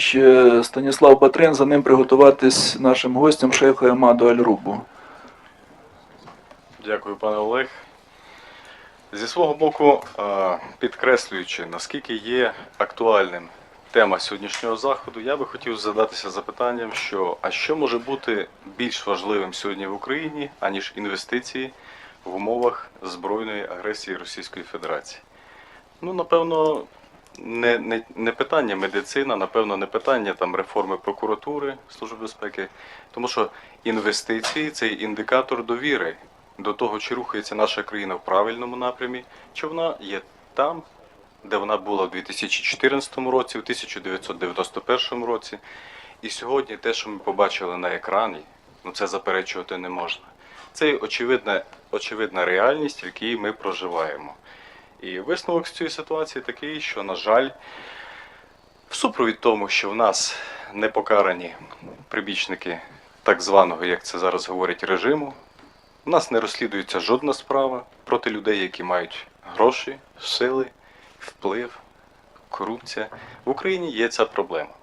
Ще Станіслав Патрин, за ним приготуватись нашим гостям шейху Емаду Аль-Рубу. Дякую, пане Олег. Зі свого боку, е, підкреслюючи, наскільки є актуальним тема сьогоднішнього заходу, я би хотів задатися запитанням, що а що може бути більш важливим сьогодні в Україні, аніж інвестиції в умовах збройної агресії Російської Федерації? Ну, напевно, не, не, не питання медицина, напевно, не питання там реформи прокуратури, Служби безпеки, тому що інвестиції це індикатор довіри до того, чи рухається наша країна в правильному напрямі, чи вона є там, де вона була в 2014 році, в 1991 році. І сьогодні те, що ми побачили на екрані, ну це заперечувати не можна. Це очевидна, очевидна реальність, в якій ми проживаємо. І висновок з цієї ситуації такий, що, на жаль, в супровід тому, що в нас не покарані прибічники так званого, як це зараз говорять, режиму, в нас не розслідується жодна справа проти людей, які мають гроші, сили, вплив, корупція. В Україні є ця проблема.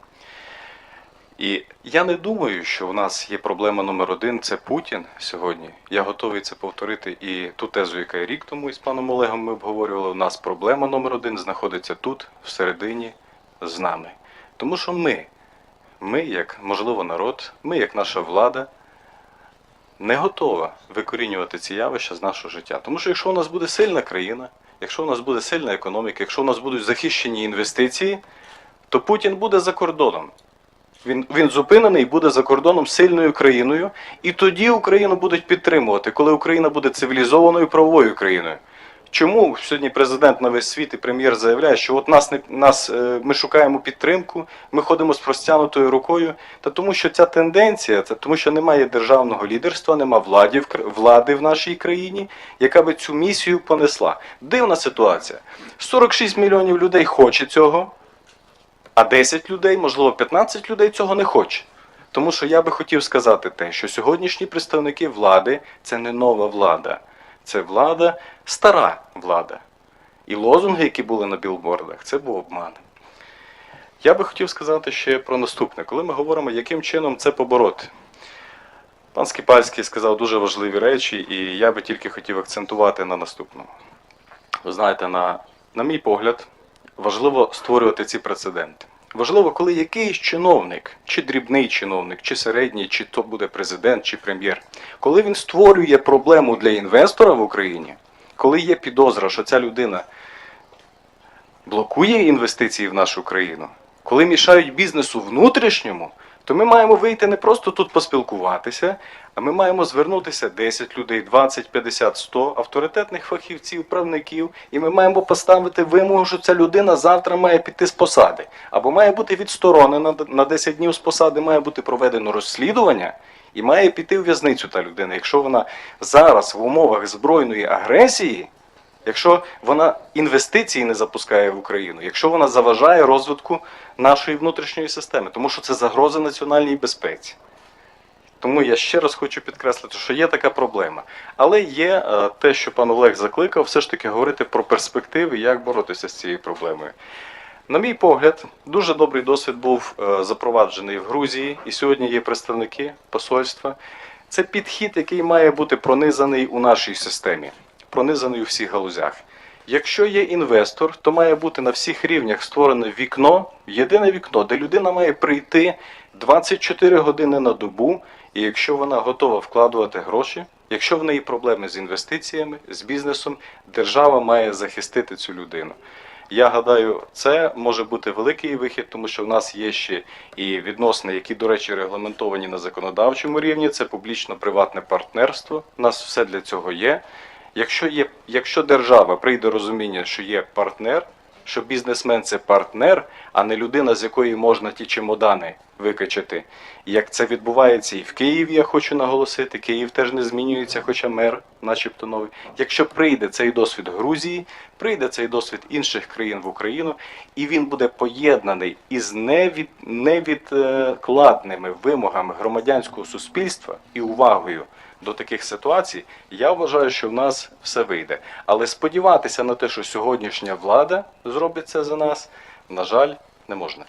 І я не думаю, що в нас є проблема номер один це Путін сьогодні. Я готовий це повторити і ту тезу, яка і рік тому із паном Олегом ми обговорювали. У нас проблема номер один знаходиться тут, всередині, з нами. Тому що ми, ми, як можливо, народ, ми, як наша влада, не готова викорінювати ці явища з нашого життя. Тому що якщо у нас буде сильна країна, якщо у нас буде сильна економіка, якщо у нас будуть захищені інвестиції, то Путін буде за кордоном. Він, він зупинений і буде за кордоном сильною країною, і тоді Україну будуть підтримувати, коли Україна буде цивілізованою правовою країною. Чому сьогодні президент на весь світ і прем'єр заявляє, що от нас не нас е, ми шукаємо підтримку, ми ходимо з простягнутою рукою? Та тому, що ця тенденція, це тому, що немає державного лідерства, нема влади в влади в нашій країні, яка би цю місію понесла. Дивна ситуація. 46 мільйонів людей хоче цього, а 10 людей, можливо, 15 людей цього не хоче. Тому що я би хотів сказати те, що сьогоднішні представники влади це не нова влада, це влада, стара влада. І лозунги, які були на білбордах, це був обман. Я би хотів сказати ще про наступне, коли ми говоримо, яким чином це побороти. Пан Скіпальський сказав дуже важливі речі, і я би тільки хотів акцентувати на наступному. Ви знаєте, на, на мій погляд, важливо створювати ці прецеденти. Важливо, коли якийсь чиновник, чи дрібний чиновник, чи середній, чи то буде президент, чи прем'єр, коли він створює проблему для інвестора в Україні, коли є підозра, що ця людина блокує інвестиції в нашу країну, коли мішають бізнесу внутрішньому, то ми маємо вийти не просто тут поспілкуватися, а ми маємо звернутися 10 людей, 20, 50, 100 авторитетних фахівців, правників, і ми маємо поставити вимогу, що ця людина завтра має піти з посади, або має бути відсторонена на 10 днів з посади, має бути проведено розслідування. І має піти в в'язницю та людина, якщо вона зараз в умовах збройної агресії якщо вона інвестиції не запускає в Україну, якщо вона заважає розвитку нашої внутрішньої системи, тому що це загроза національній безпеці. Тому я ще раз хочу підкреслити, що є така проблема. Але є е, те, що пан Олег закликав, все ж таки говорити про перспективи, як боротися з цією проблемою. На мій погляд, дуже добрий досвід був е, запроваджений в Грузії, і сьогодні є представники посольства. Це підхід, який має бути пронизаний у нашій системі, пронизаний у всіх галузях. Якщо є інвестор, то має бути на всіх рівнях створене вікно, єдине вікно, де людина має прийти 24 години на добу, і якщо вона готова вкладувати гроші, якщо в неї проблеми з інвестиціями, з бізнесом, держава має захистити цю людину. Я гадаю, це може бути великий вихід, тому що в нас є ще і відносини, які, до речі, регламентовані на законодавчому рівні. Це публічно-приватне партнерство. У нас все для цього є. Якщо є, якщо держава прийде розуміння, що є партнер, що бізнесмен це партнер, а не людина, з якої можна ті чемодани викачати. Як це відбувається і в Києві, я хочу наголосити, Київ теж не змінюється, хоча мер, начебто новий. Якщо прийде цей досвід Грузії, прийде цей досвід інших країн в Україну, і він буде поєднаний із невід, невідкладними вимогами громадянського суспільства і увагою до таких ситуацій, я вважаю, що в нас все вийде. Але сподіватися на те, що сьогоднішня влада зробить це за нас, на жаль, не можна.